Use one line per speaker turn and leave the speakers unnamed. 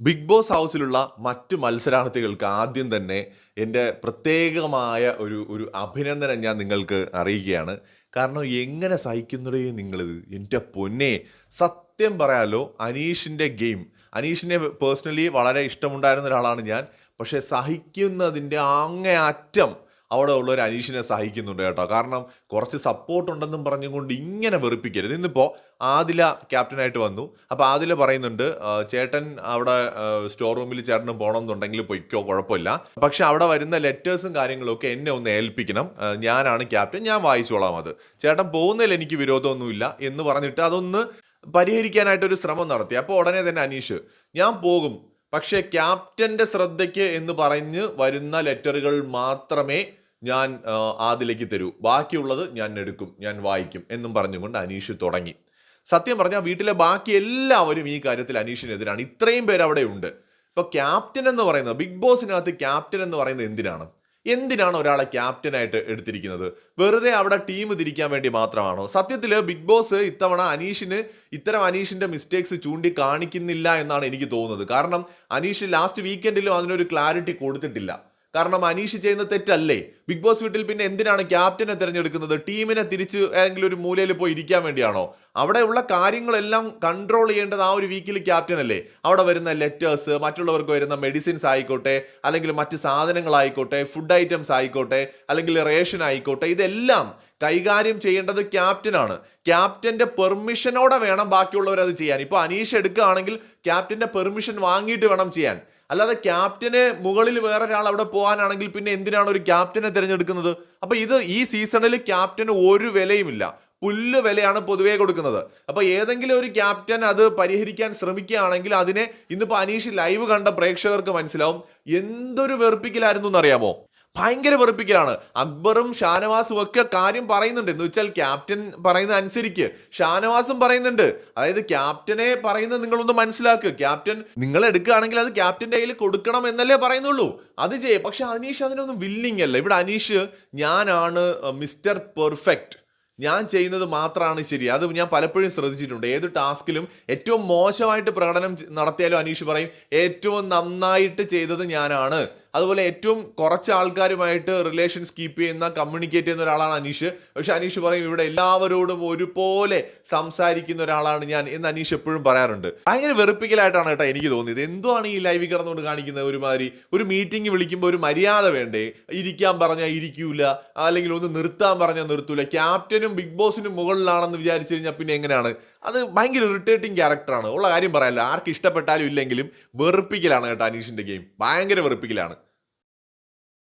Big boss ഹൗസിലുള്ള മറ്റ് മത്സരാർത്ഥികൾക്ക് ആദ്യം തന്നെ എന്റെ പ്രത്യേകമായ ഒരു ഒരു അഭിനന്ദനം ഞാൻ നിങ്ങൾക്ക് അറിയിക്കുകയാണ്. കാരണം എങ്ങനെ സഹിക്കുന്നതേ നിങ്ങളിത്? എന്റെ പൊന്നെ സത്യം പറയാലോ അനീഷിന്റെ ഗെയിം. അനീഷിനെ പേഴ്സണലി വളരെ ഇഷ്ടമുണ്ടായിരുന്ന ഒരാളാണ് ഞാൻ. പക്ഷേ സഹിക്കുന്നതിന്റെ അങ്ങേയറ്റം അവിടെ ഉള്ള ഒരു അനീഷിനെ സഹായിക്കുന്നുണ്ട് കേട്ടോ. കാരണം കുറച്ച് സപ്പോർട്ട് ഉണ്ടെന്നും പറഞ്ഞുകൊണ്ട് ഇങ്ങനെ വെറുപ്പിക്കരുത്. ഇന്നിപ്പോൾ ആദില ക്യാപ്റ്റനായിട്ട് വന്നു. അപ്പോൾ ആദില പറയുന്നുണ്ട് "ആ, ചേട്ടൻ അവിടെ സ്റ്റോർ റൂമിൽ ചേട്ടന് പോകണമെന്നുണ്ടെങ്കിൽ പൊയ്ക്കോ കുഴപ്പമില്ല. പക്ഷെ അവിടെ വരുന്ന ലെറ്റേഴ്സും കാര്യങ്ങളൊക്കെ എന്നെ ഒന്ന് ഏൽപ്പിക്കണം. ഞാനാണ് ക്യാപ്റ്റൻ ഞാൻ വായിച്ചോളാം അത്. ചേട്ടൻ പോകുന്നതിൽ എനിക്ക് വിരോധമൊന്നുമില്ല എന്ന് പറഞ്ഞിട്ട് അതൊന്ന് പരിഹരിക്കാനായിട്ട് ഒരു ശ്രമം നടത്തി. അപ്പോൾ ഉടനെ തന്നെ അനീഷ് ഞാൻ പോകും. പക്ഷേ ക്യാപ്റ്റന്റെ ശ്രദ്ധയ്ക്ക് എന്ന് പറഞ്ഞ് വരുന്ന ലെറ്ററുകൾ മാത്രമേ ഞാൻ ആദിലേക്ക് തരൂ. ബാക്കിയുള്ളത് ഞാൻ എടുക്കും ഞാൻ വായിക്കും എന്നും പറഞ്ഞുകൊണ്ട് അനീഷ് തുടങ്ങി. സത്യം പറഞ്ഞാൽ വീട്ടിലെ ബാക്കി എല്ലാവരും ഈ കാര്യത്തിൽ അനീഷിനെതിരാണ്. ഇത്രയും പേര് അവിടെ ഉണ്ട്. ഇപ്പൊ ക്യാപ്റ്റൻ എന്ന് പറയുന്നത് ബിഗ് ബോസിനകത്ത് ക്യാപ്റ്റൻ എന്ന് പറയുന്നത് എന്തിനാണ്? എന്തിനാണ് ഒരാളെ ക്യാപ്റ്റനായിട്ട് എടുത്തിരിക്കുന്നത്? വെറുതെ അവിടെ ടീം തിരിക്കാൻ വേണ്ടി മാത്രമാണോ? സത്യത്തിൽ ബിഗ് ബോസ് ഇത്തവണ അനീഷിന് ഇത്തരം അനീഷിന്റെ മിസ്റ്റേക്സ് ചൂണ്ടി കാണിക്കുന്നില്ല എന്നാണ് എനിക്ക് തോന്നുന്നത്. കാരണം അനീഷ് ലാസ്റ്റ് വീക്കെൻഡിലും അതിനൊരു ക്ലാരിറ്റി കൊടുത്തിട്ടില്ല. കാരണം അനീഷ് ചെയ്യുന്ന തെറ്റല്ലേ? ബിഗ് ബോസ് വീട്ടിൽ പിന്നെ എന്തിനാണ് ക്യാപ്റ്റനെ തിരഞ്ഞെടുക്കുന്നത്? ടീമിനെ തിരിച്ച് ഏതെങ്കിലും ഒരു മൂലയിൽ പോയി ഇരിക്കാൻ വേണ്ടിയാണോ? അവിടെയുള്ള കാര്യങ്ങളെല്ലാം കൺട്രോൾ ചെയ്യേണ്ടത് ആ ഒരു വീക്കിൽ ക്യാപ്റ്റൻ അല്ലേ? അവിടെ വരുന്ന ലെറ്റേഴ്സ് മറ്റുള്ളവർക്ക് വരുന്ന മെഡിസിൻസ് ആയിക്കോട്ടെ അല്ലെങ്കിൽ മറ്റ് സാധനങ്ങളായിക്കോട്ടെ ഫുഡ് ഐറ്റംസ് ആയിക്കോട്ടെ അല്ലെങ്കിൽ റേഷൻ ആയിക്കോട്ടെ ഇതെല്ലാം കൈകാര്യം ചെയ്യേണ്ടത് ക്യാപ്റ്റനാണ്. ക്യാപ്റ്റന്റെ പെർമിഷനോടെ വേണം ബാക്കിയുള്ളവർ അത് ചെയ്യാൻ. ഇപ്പോൾ അനീഷ് എടുക്കുകയാണെങ്കിൽ ക്യാപ്റ്റന്റെ പെർമിഷൻ വാങ്ങിയിട്ട് വേണം ചെയ്യാൻ. അല്ലാതെ ക്യാപ്റ്റന് മുകളിൽ വേറൊരാൾ അവിടെ പോകാനാണെങ്കിൽ പിന്നെ എന്തിനാണ് ഒരു ക്യാപ്റ്റനെ തിരഞ്ഞെടുക്കുന്നത്? അപ്പോൾ ഇത് ഈ സീസണിൽ ക്യാപ്റ്റന് ഒരു വിലയുമില്ല. പുല്ല് വിലയാണ് പൊതുവേ കൊടുക്കുന്നത്. അപ്പോൾ ഏതെങ്കിലും ഒരു ക്യാപ്റ്റൻ അത് പരിഹരിക്കാൻ ശ്രമിക്കുകയാണെങ്കിൽ അതിനെ ഇന്നിപ്പോൾ അനീഷ് ലൈവ് കണ്ട പ്രേക്ഷകർക്ക് മനസ്സിലാവും. എന്തൊരു വെറുപ്പിക്കലായിരുന്നു എന്നറിയാമോ? ഭയങ്കര വെറുപ്പിക്കലാണ്. അക്ബറും ഷാനവാസും ഒക്കെ കാര്യം പറയുന്നുണ്ട്. എന്ന് വെച്ചാൽ ക്യാപ്റ്റൻ പറയുന്ന അനുസരിച്ച് ഷാനവാസും പറയുന്നുണ്ട്. അതായത് ക്യാപ്റ്റനെ പറയുന്നത് നിങ്ങളൊന്ന് മനസ്സിലാക്കുക ക്യാപ്റ്റൻ നിങ്ങൾ എടുക്കുകയാണെങ്കിൽ അത് ക്യാപ്റ്റന്റെ കയ്യിൽ കൊടുക്കണം എന്നല്ലേ പറയുന്നുള്ളൂ. അത് ചെയ്യേ. പക്ഷെ അനീഷ് അതിനൊന്നും വില്ലിങ് അല്ല. ഇവിടെ അനീഷ് ഞാനാണ് മിസ്റ്റർ പെർഫെക്റ്റ് ഞാൻ ചെയ്യുന്നത് മാത്രമാണ് ശരി. അത് ഞാൻ പലപ്പോഴും ശ്രദ്ധിച്ചിട്ടുണ്ട്. ഏത് ടാസ്കിലും ഏറ്റവും മോശമായിട്ട് പ്രകടനം നടത്തിയാലും അനീഷ് പറയും ഏറ്റവും നന്നായിട്ട് ചെയ്തത് ഞാനാണ്. അതുപോലെ ഏറ്റവും കുറച്ച് ആൾക്കാരുമായിട്ട് റിലേഷൻസ് കീപ്പ് ചെയ്യുന്ന കമ്മ്യൂണിക്കേറ്റ് ചെയ്യുന്ന ഒരാളാണ് അനീഷ്. പക്ഷെ അനീഷ് പറയും ഇവിടെ എല്ലാവരോടും ഒരുപോലെ സംസാരിക്കുന്ന ഒരാളാണ് ഞാൻ എന്ന് അനീഷ് എപ്പോഴും പറയാറുണ്ട്. ഭയങ്കര വെറുപ്പിക്കലായിട്ടാണ് കേട്ടോ എനിക്ക് തോന്നിയത്. എന്തുവാണ് ഈ ലൈവിൽ കിടന്നുകൊണ്ട് കാണിക്കുന്നത് ഒരുമാതിരി? ഒരു മീറ്റിംഗ് വിളിക്കുമ്പോൾ ഒരു മര്യാദ വേണ്ടേ? ഇരിക്കാൻ പറഞ്ഞാൽ ഇരിക്കൂല. അല്ലെങ്കിൽ ഒന്ന് നിർത്താൻ പറഞ്ഞാൽ നിർത്തൂല. ക്യാപ്റ്റനും ബിഗ് ബോസിനും മുകളിലാണെന്ന് വിചാരിച്ചു കഴിഞ്ഞാൽ പിന്നെ എങ്ങനെയാണ്? അത് ഭയങ്കര ഇറിറ്റേറ്റിംഗ് ക്യാരക്ടറാണ് ഉള്ള കാര്യം പറയാമല്ലോ ആർക്ക് ഇഷ്ടപ്പെട്ടാലും ഇല്ലെങ്കിലും വെറുപ്പിക്കലാണ് കേട്ടോ അനീഷിന്റെ ഗെയിം ഭയങ്കര വെറുപ്പിക്കലാണ്.